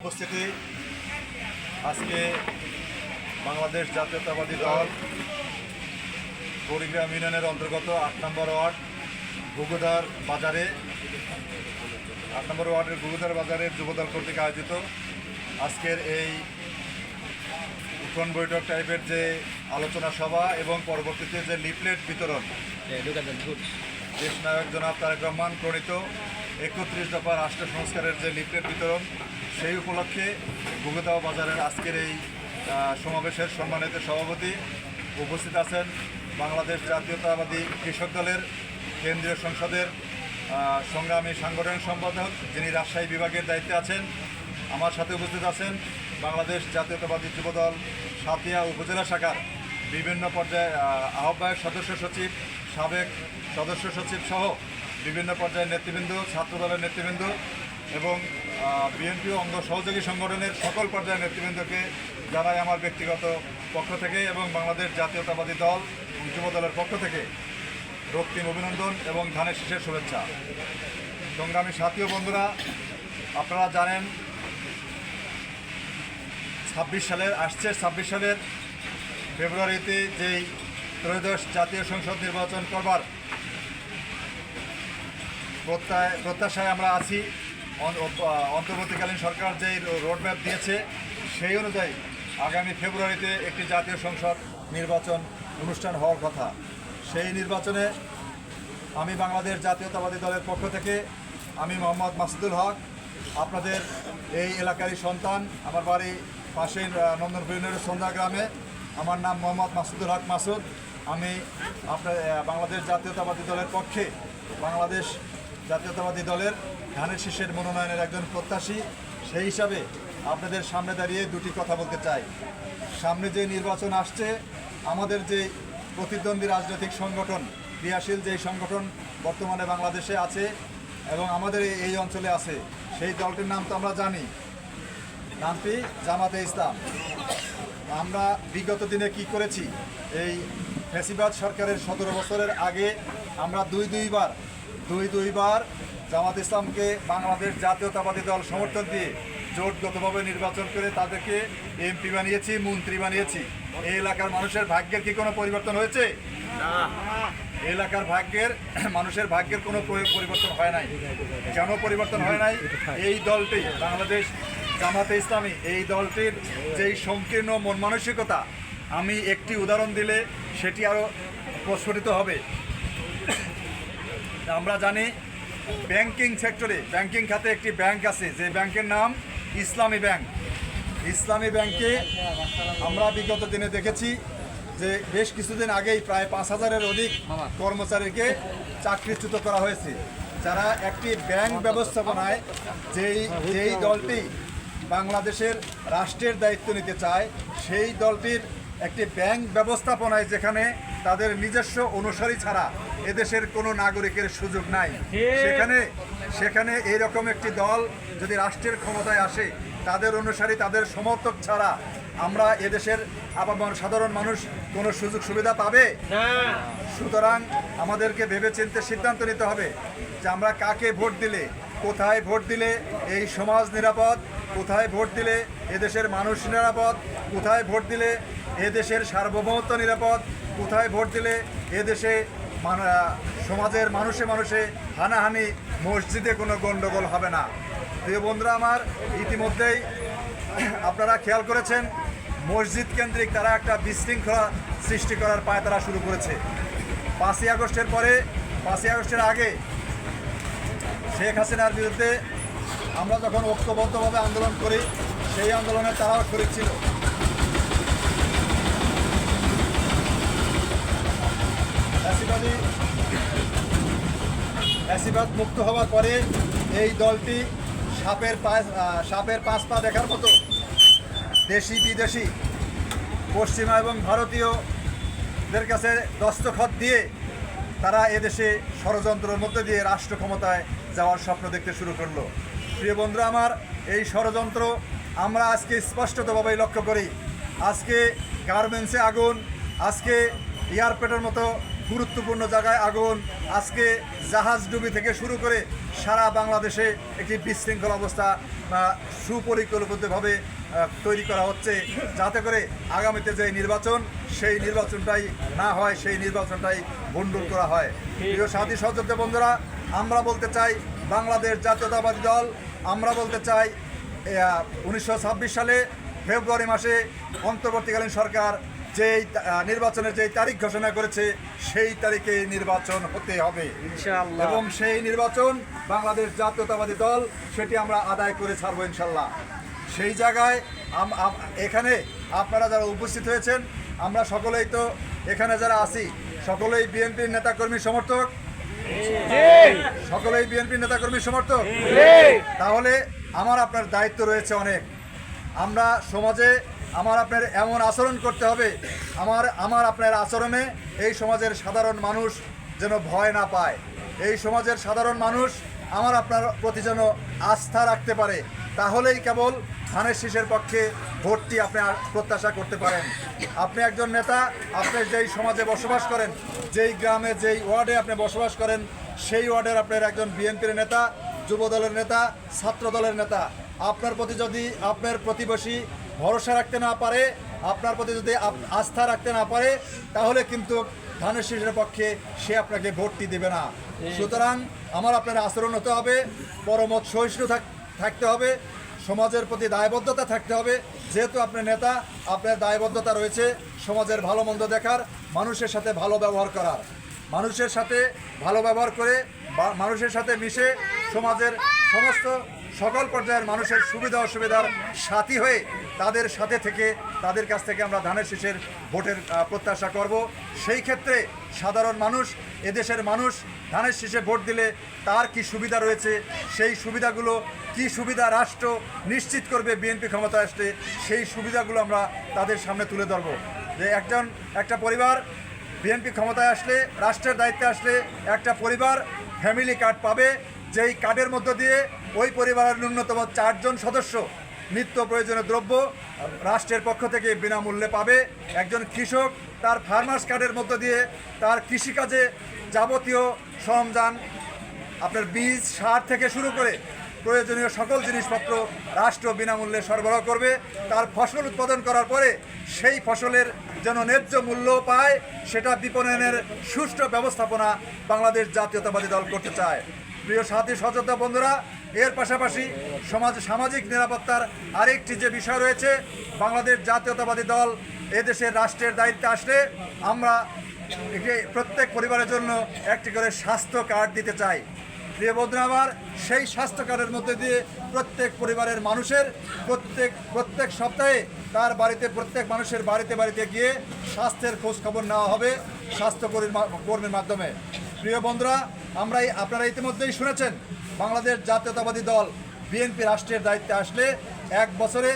উপস্থিতি। আজকে বাংলাদেশ জাতীয়তাবাদী দল কুড়িগ্রাম ইউনিয়নের অন্তর্গত আট নম্বর ওয়ার্ড গুগুদার বাজারে আট নম্বর ওয়ার্ডের গুগুদার বাজারের যুবদল কর্তৃক আয়োজিত আজকের এই উঠোন বৈঠক টাইপের যে আলোচনা সভা এবং পরবর্তীতে যে লিফলেট বিতরণ দেশ নায়ক জনাব তারেক রহমান প্রণীত একত্রিশ দফা রাষ্ট্র সংস্কারের যে লিফলেট বিতরণ সেই উপলক্ষে গুগদাও বাজারের আজকের এই সমাবেশের সম্মানিত সভাপতি উপস্থিত আছেন বাংলাদেশ জাতীয়তাবাদী কৃষক দলের কেন্দ্রীয় সংসদের সংগ্রামী সাংগঠনিক সম্পাদক যিনি রাজশাহী বিভাগের দায়িত্বে আছেন। আমার সাথে উপস্থিত আছেন বাংলাদেশ জাতীয়তাবাদী যুবদল সাতিয়া উপজেলা শাখার বিভিন্ন পর্যায়ে আহ, আহ্বায়ক সদস্য সচিব সাবেক সদস্য সচিব সহ বিভিন্ন পর্যায়ের নেতৃবৃন্দ, ছাত্র দলের নেতৃবৃন্দ এবং বিএনপি অঙ্গ সহযোগী সংগঠনের সকল পর্যায়ের নেতৃবৃন্দকে জানাই আমার ব্যক্তিগত পক্ষ থেকে এবং বাংলাদেশ জাতীয়তাবাদী দল যুব দলের পক্ষ থেকে রক্তিম অভিনন্দন এবং ধানের শীষের শুভেচ্ছা। সংগ্রামী সাথী বন্ধুরা, আপনারা জানেন, ছাব্বিশ সালের, আসছে ছাব্বিশ সালের ফেব্রুয়ারিতে যেই ত্রয়োদশ জাতীয় সংসদ নির্বাচন করবার প্রত্যয় প্রত্যাশায় আমরা আছি। অন্তর্বর্তীকালীন সরকার যেই রোডম্যাপ দিয়েছে সেই অনুযায়ী আগামী ফেব্রুয়ারিতে একটি জাতীয় সংসদ নির্বাচন অনুষ্ঠান হওয়ার কথা। সেই নির্বাচনে আমি বাংলাদেশ জাতীয়তাবাদী দলের পক্ষ থেকে আমি মোহাম্মদ মাসুদুল হক আপনাদের এই এলাকারই সন্তান আমার বাড়ি আহ, নন্দনপুর সন্ধ্যা গ্রামে। আমার নাম মোহাম্মদ মাসুদুল হক মাসুদ। আমি আপনার বাংলাদেশ জাতীয়তাবাদী দলের পক্ষে বাংলাদেশ জাতীয়তাবাদী দলের ধানের শীষের মনোনয়নের একজন প্রত্যাশী, সেই হিসাবে আপনাদের সামনে দাঁড়িয়ে দুটি কথা বলতে চাই। সামনে যে নির্বাচন আসছে, আমাদের যে প্রতিদ্বন্দ্বী রাজনৈতিক সংগঠন, ক্রিয়াশীল যে সংগঠন বর্তমানে বাংলাদেশে আছে এবং আমাদের এই- অঞ্চলে আছে, সেই দলটির নাম তো আমরা জানি। নামটি জামাতে ইসলাম। আমরা বিগত দিনে কি করেছি? এই ফেসিবাদ সরকারের সতেরো বছরের আগে আমরা দুই দুইবার দুই দুইবার জামাত ইসলামকে বাংলাদেশ জাতীয়তাবাদী দল সমর্থন দিয়ে জোটগতভাবে নির্বাচন করে তাদেরকে এমপি বানিয়েছি মন্ত্রী বানিয়েছি। এই এলাকার মানুষের ভাগ্যের কি কোনো পরিবর্তন হয়েছে? এলাকার ভাগ্যের মানুষের ভাগ্যের কোনো পরি- পরিবর্তন হয় নাই। কেন পরিবর্তন হয় নাই? এই দলটি বাংলাদেশ জামাতে ইসলামী এই দলটির যেই সংকীর্ণ মন মানসিকতা আমি একটি উদাহরণ দিলে সেটি আরও প্রস্ফুটিত হবে। আমরা জানি ব্যাংকিং সেক্টরে ব্যাংকিং খাতে একটি ব্যাংক আছে, যে ব্যাংকের নাম ইসলামী ব্যাংক। ইসলামী ব্যাংকে আমরা বিগত দিনে দেখেছি যে বেশ কিছুদিন আগেই প্রায় পাঁচ হাজারের অধিক কর্মচারীকে চাকরিচ্যুত করা হয়েছে। যারা একটি ব্যাংক ব্যবস্থাপনায় যেই যেই দলটি বাংলাদেশের রাষ্ট্রের দায়িত্ব নিতে চায়, সেই দলটির একটি ব্যাংক ব্যবস্থাপনায় যেখানে তাদের নিজস্ব অনুসারী ছাড়া এদেশের কোনো নাগরিকের সুযোগ নাই। সেখানে সেখানে এইরকম একটি দল যদি রাষ্ট্রের ক্ষমতায় আসে তাদের অনুসারী তাদের সমর্থক ছাড়া আমরা এদেশের আপামর সাধারণ মানুষ কোনো সুযোগ সুবিধা পাবে? সুতরাং আমাদেরকে ভেবেচিন্তে সিদ্ধান্ত নিতে হবে যে আমরা কাকে ভোট দিলে কোথায় ভোট দিলে এই সমাজ নিরাপদ কোথায় ভোট দিলে এদেশের মানুষ নিরাপদ কোথায় ভোট দিলে এদেশের সার্বভৌমত্ব নিরাপদ কোথায় ভোট দিলে এদেশে সমাজের মানুষে মানুষে হানাহানি মসজিদে কোনো গণ্ডগোল হবে না। প্রিয় বন্ধুরা আমার, ইতিমধ্যেই আপনারা খেয়াল করেছেন, মসজিদ কেন্দ্রিক তারা একটা বিশৃঙ্খলা সৃষ্টি করার পায় তারা শুরু করেছে। পাঁচই আগস্টের পরে, পাঁচই আগস্টের আগে শেখ হাসিনার বিরুদ্ধে আমরা যখন ঐক্যবদ্ধভাবে আন্দোলন করি, সেই আন্দোলনে তারাও শরিক ছিল। ফ্যাসিবাদী ফ্যাসিবাদ মুক্ত হওয়ার পরে এই দলটি সাপের পা সাপের পাঁচ পা দেখার মতো দেশি বিদেশি, পশ্চিমা এবং ভারতীয়দের কাছে দস্তখত দিয়ে তারা এদেশে ষড়যন্ত্রের মধ্যে দিয়ে রাষ্ট্র ক্ষমতায় যাওয়ার স্বপ্ন দেখতে শুরু করল। প্রিয় বন্ধুরা আমার, এই ষড়যন্ত্র আমরা আজকে স্পষ্টতভাবেই লক্ষ্য করি। আজকে গার্মেন্টসে আগুন, আজকে এয়ারপোর্টের মতো গুরুত্বপূর্ণ জায়গায় আগুন। আজকে জাহাজ ডুবি থেকে শুরু করে সারা বাংলাদেশে একটি বিশৃঙ্খল অবস্থা সুপরিকল্পিতভাবে তৈরি করা হচ্ছে। যাতে করে আগামীতে যে নির্বাচন, সেই নির্বাচনটাই না হয়, সেই নির্বাচনটাই ভণ্ডুল করা হয়। প্রিয় সাথী সহযোদ্ধা বন্ধুরা, আমরা বলতে চাই বাংলাদেশ জাতীয়তাবাদী দল, আমরা বলতে চাই উনিশশো ছাব্বিশ সালে ফেব্রুয়ারি মাসে অন্তর্বর্তীকালীন সরকার যেই নির্বাচনের যেই তারিখ ঘোষণা করেছে সেই তারিখে নির্বাচন হতে হবে। ইনশাআল্লাহ। এবং সেই নির্বাচন বাংলাদেশ জাতীয়তাবাদী দল সেটি আমরা আদায় করে ছাড়বো ইনশাল্লাহ সেই জায়গায় এখানে আপনারা যারা উপস্থিত হয়েছেন আমরা সকলেই তো এখানে যারা আছি সকলেই বিএনপির নেতাকর্মী সমর্থক। সকলেই বিএনপির নেতাকর্মী সমর্থক। তাহলে আমার আপনার দায়িত্ব রয়েছে অনেক। আমরা সমাজে আমার আপনার এমন আচরণ করতে হবে, আমার আমার আপনার আচরণে এই সমাজের সাধারণ মানুষ যেন ভয় না পায়। এই সমাজের সাধারণ মানুষ আমার আপনার প্রতি যেন আস্থা রাখতে পারে। তাহলেই কেবল ধানের শীষের পক্ষে ভোটটি আপনি প্রত্যাশা করতে পারেন। আপনি একজন নেতা, আপনি যেই সমাজে বসবাস করেন, যেই গ্রামে, যেই ওয়ার্ডে আপনি বসবাস করেন, সেই ওয়ার্ডের আপনার একজন বিএনপির নেতা যুব দলের নেতা ছাত্র দলের নেতা। আপনার প্রতি যদি আপনার প্রতিবেশী ভরসা রাখতে না পারে আপনার প্রতি যদি আস্থা রাখতে না পারে তাহলে কিন্তু ধানের শীষের পক্ষে সে আপনাকে ভোটটি দেবে না। সুতরাং আমার আপনার আচরণ হতে হবে পরমত সহিষ্ণু থাক- থাকতে হবে সমাজের প্রতি দায়বদ্ধতা থাকতে হবে। যেহেতু আপনার নেতা আপনার দায়বদ্ধতা রয়েছে সমাজের ভালো মন্দ দেখার মানুষের সাথে ভালো ব্যবহার করার। মানুষের সাথে ভালো ব্যবহার করে বা মানুষের সাথে মিশে সমাজের সমস্ত সকল পর্যায়ের মানুষের সুবিধা অসুবিধার সাথী হয়ে তাদের সাথে থেকে তাদের কাছ থেকে আমরা ধানের শীষের ভোটের প্রত্যাশা করব। সেই ক্ষেত্রে সাধারণ মানুষ, এদেশের মানুষ ধানের শীষে ভোট দিলে তার কি সুবিধা রয়েছে, সেই সুবিধাগুলো কি সুবিধা রাষ্ট্র নিশ্চিত করবে, বিএনপি ক্ষমতায় আসলে সেই সুবিধাগুলো আমরা তাদের সামনে তুলে ধরবো। যে একজন, একটা পরিবার বিএনপি ক্ষমতায় আসলে, রাষ্ট্রের দায়িত্বে আসলে একটা পরিবার, ফ্যামিলি কার্ড পাবে যেই কার্ডের মধ্য দিয়ে ওই পরিবারের ন্যূনতম চারজন সদস্য নিত্য প্রয়োজনীয় দ্রব্য রাষ্ট্রের পক্ষ থেকে বিনামূল্যে পাবে। একজন কৃষক তার ফার্মার্স কার্ডের মধ্য দিয়ে তার কৃষিকাজে যাবতীয় সরঞ্জাম আপনার বীজ, সার থেকে শুরু করে প্রয়োজনীয় সকল জিনিসপত্র রাষ্ট্র বিনামূল্যে সরবরাহ করবে। তার ফসল উৎপাদন করার পরে সেই ফসলের যেন ন্যায্য মূল্য পায়, সেটা বিপণনের সুষ্ঠু ব্যবস্থাপনা বাংলাদেশ জাতীয়তাবাদী দল করতে চায়। প্রিয় সাথী সচেতন বন্ধুরা, এর পাশাপাশি সমাজ সামাজিক নিরাপত্তার আরেকটি যে বিষয় রয়েছে, বাংলাদেশ জাতীয়তাবাদী দল এদেশের রাষ্ট্রের দায়িত্বে আসলে আমরা প্রত্যেক পরিবারের জন্য একটি করে স্বাস্থ্য কার্ড দিতে চাই। প্রিয় বন্ধুরা আমার, সেই স্বাস্থ্য কার্ডের মধ্যে দিয়ে প্রত্যেক পরিবারের মানুষের প্রত্যেক প্রত্যেক সপ্তাহে তার বাড়িতে, প্রত্যেক মানুষের বাড়িতে বাড়িতে গিয়ে স্বাস্থ্যের খোঁজ খবর নেওয়া হবে স্বাস্থ্য কর্মীর মা- কর্মীর মাধ্যমে। প্রিয় বন্ধুরা আমরা আপনারা ইতিমধ্যেই শুনেছেন, বাংলাদেশ জাতীয়তাবাদী দল বিএনপি রাষ্ট্রের দায়িত্বে আসলে এক বছরে,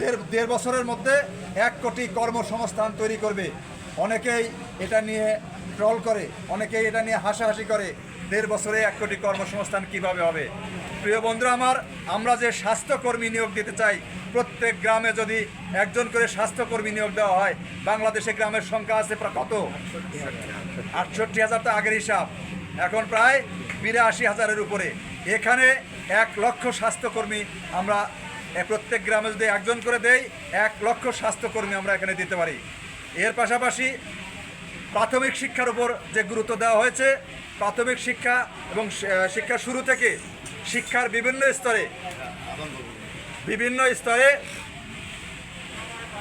দেড় দেড় বছরের মধ্যে এক কোটি কর্মসংস্থান তৈরি করবে। অনেকেই এটা নিয়ে ট্রল করে, অনেকেই এটা নিয়ে হাসাহাসি করে, দেড় বছরে এক কোটি কর্মসংস্থান কীভাবে হবে? প্রিয় বন্ধুরা, আমার, আমরা যে স্বাস্থ্যকর্মী নিয়োগ দিতে চাই, প্রত্যেক গ্রামে যদি একজন করে স্বাস্থ্যকর্মী নিয়োগ দেওয়া হয়, বাংলাদেশে গ্রামের সংখ্যা আছে প্রায় কত? আটষট্টি হাজার তো আগের হিসাব। এখন প্রায় বিরাশি হাজারের উপরে। এখানে এক লক্ষ স্বাস্থ্যকর্মী আমরা প্রত্যেক গ্রামে যদি একজন করে দেই, এক লক্ষ স্বাস্থ্যকর্মী আমরা এখানে দিতে পারি। এর পাশাপাশি প্রাথমিক শিক্ষার উপর যে গুরুত্ব দেওয়া হয়েছে, প্রাথমিক শিক্ষা এবং শিক্ষা শুরু থেকে শিক্ষার বিভিন্ন স্তরে বিভিন্ন স্তরে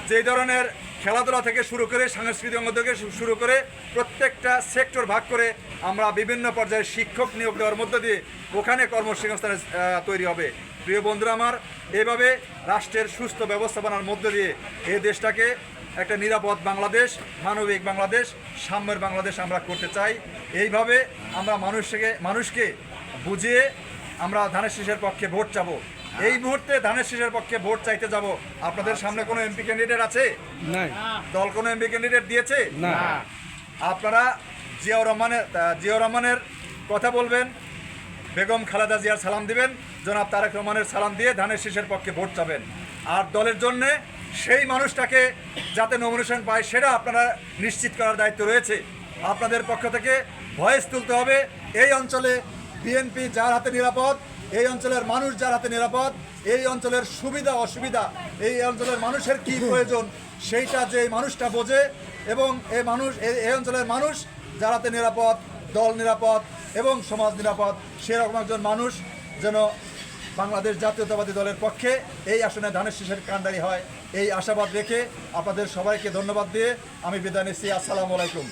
যেই ধরনের খেলাধুলা থেকে শুরু করে, সাংস্কৃতিক অঙ্গ থেকে শুরু করে প্রত্যেকটা সেক্টর ভাগ করে আমরা বিভিন্ন পর্যায়ে শিক্ষক নিয়োগ দেওয়ার মধ্য দিয়ে ওখানে কর্মসংস্থান তৈরি হবে। প্রিয় বন্ধুরা আমার, এভাবে রাষ্ট্রের সুস্থ ব্যবস্থাপনার মধ্য দিয়ে এই দেশটাকে একটা নিরাপদ বাংলাদেশ, মানবিক বাংলাদেশ, সাম্যের বাংলাদেশ আমরা করতে চাই। এইভাবে আমরা মানুষকে মানুষকে বুঝিয়ে আমরা ধানের শীষের পক্ষে ভোট চাবো। এই মুহূর্তে ধানের শীষের পক্ষে ভোট চাইতে যাব। আপনাদের সামনে কোনো এমপি ক্যান্ডিডেট আছে? নাই। দল কোনো এমপি ক্যান্ডিডেট দিয়েছে? না। আপনারা জিয়াউর রহমানের জিয়াউর রহমানের কথা বলবেন বেগম খালেদা জিয়ার সালাম দিবেন জনাব তারেক রহমানের সালাম দিয়ে ধানের শীষের পক্ষে ভোট চাবেন। আর দলের জন্যে সেই মানুষটাকে যাতে নমিনেশন পায় সেটা আপনারা নিশ্চিত করার দায়িত্ব রয়েছে। আপনাদের পক্ষ থেকে ভয়েস তুলতে হবে। এই অঞ্চলে বিএনপি যার হাতে নিরাপদ, এই অঞ্চলের মানুষ যার হাতে নিরাপদ, এই অঞ্চলের সুবিধা, অসুবিধা, এই অঞ্চলের মানুষের কি প্রয়োজন সেইটা যে মানুষটা বোঝে এবং এই মানুষ এই- অঞ্চলের মানুষ যার হাতে নিরাপদ, দল নিরাপদ এবং সমাজ নিরাপদ, সেরকম একজন মানুষ যেন বাংলাদেশ জাতীয়তাবাদী দলের পক্ষে এই আসনে ধানের শীষের কাণ্ডারি হয়। এই আশাবাদ রেখে আপনাদের সবাইকে ধন্যবাদ দিয়ে আমি বিদায় নিচ্ছি। আসসালামু আলাইকুম।